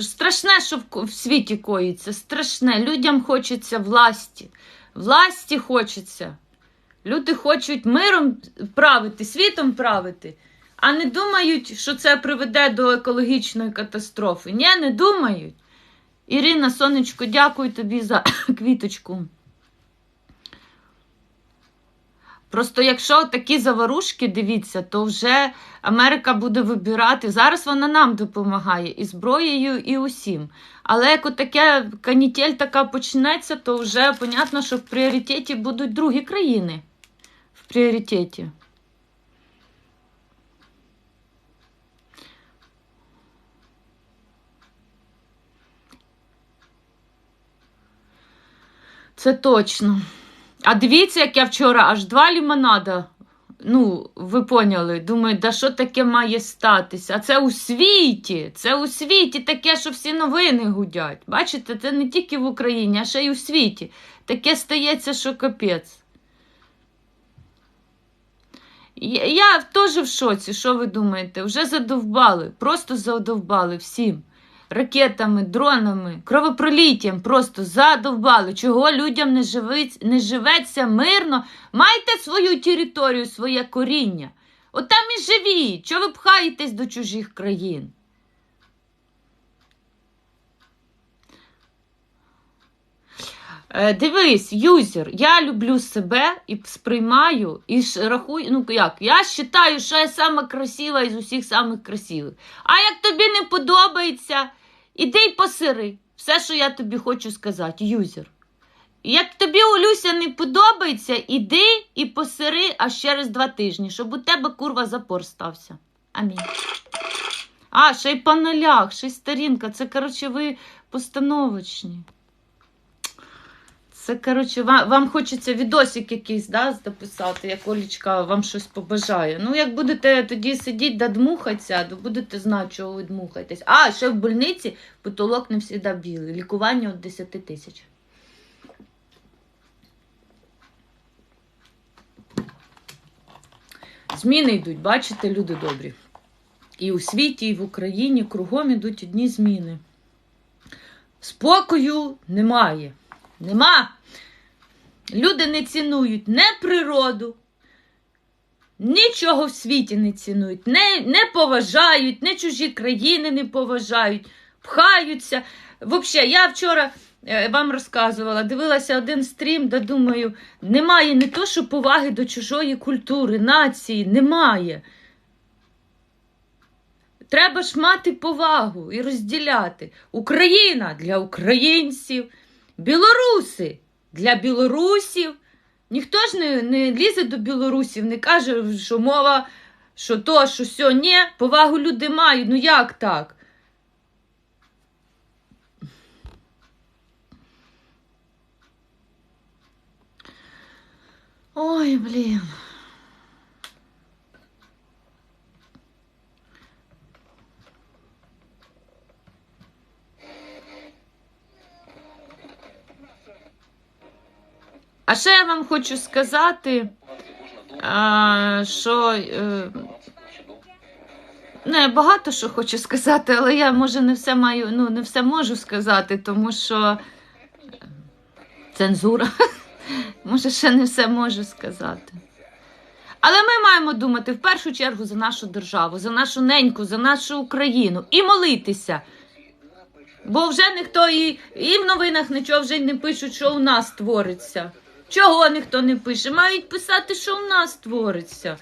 страшне, що в, світі коїться. Страшне. Людям хочеться власті. Власті хочеться. Люди хочуть миром правити, світом правити, а не думають, що це приведе до екологічної катастрофи. Ні, не думають. Ірина, сонечко, дякую тобі за квіточку. Просто якщо такі заварушки, дивіться, то вже Америка буде вибирати. Зараз вона нам допомагає і зброєю, і усім. Але як таке канітель така почнеться, то вже понятно, що в пріоритеті будуть другі країни. В пріоритеті. Це точно. А дивіться, як я вчора аж два лімонада. Ну, ви поняли, думаю, да що таке має статися? А це у світі. Це у світі таке, що всі новини гудять. Бачите, це не тільки в Україні, а ще й у світі. Таке стається, що капець. Я, я теж в шоці, що ви думаєте? Вже задовбали, просто задовбали всім. Ракетами, дронами, кровопроліттям просто задовбали. Чого людям не, живить, не живеться мирно? Майте свою територію, своє коріння. От там і живіть. Чого ви пхаєтесь до чужих країн? Е, Дивись, юзер, я люблю себе і сприймаю, і рахую, ну як, я вважаю, що я сама красива із усіх самих красивих. А як тобі не подобається, іди й посири. Все, що я тобі хочу сказати, юзер. Як тобі, Олюся, не подобається, іди і посири аж через два тижні, щоб у тебе курва запор стався. Амінь. А, ще й по нулях, ще й старінка. Це, коротше, ви постановочні. Це, коротше, вам, вам хочеться відосик якийсь да, записати, як Олічка вам щось побажає. Ну, як будете тоді сидіти да дмухатися, то будете знати, чого ви дмухаєтесь. А, ще в больниці потолок не завжди білий. Лікування від 10 тисяч. Зміни йдуть, бачите, люди добрі. І у світі, і в Україні кругом ідуть одні зміни. Спокою немає. Нема. Люди не цінують не природу, нічого в світі не цінують, не, не поважають, не чужі країни не поважають, пхаються. Взагалі, я вчора е, вам розказувала, дивилася один стрім, де думаю, немає не то, що поваги до чужої культури, нації, немає. Треба ж мати повагу і розділяти. Україна для українців. Білоруси для білорусів. Ніхто ж не, не лізе до білорусів, не каже, що мова, що то, що сьо. Ні, повагу люди мають. Ну як так? Ой, блін. А ще я вам хочу сказати, що не багато що хочу сказати, але я може не все маю, ну не все можу сказати, тому що цензура. Може, ще не все можу сказати. Але ми маємо думати в першу чергу за нашу державу, за нашу неньку, за нашу Україну і молитися. Бо вже ніхто і, і в новинах нічого вже не пишуть, що у нас твориться. Чого ніхто не пише? Мають писати, що в нас твориться.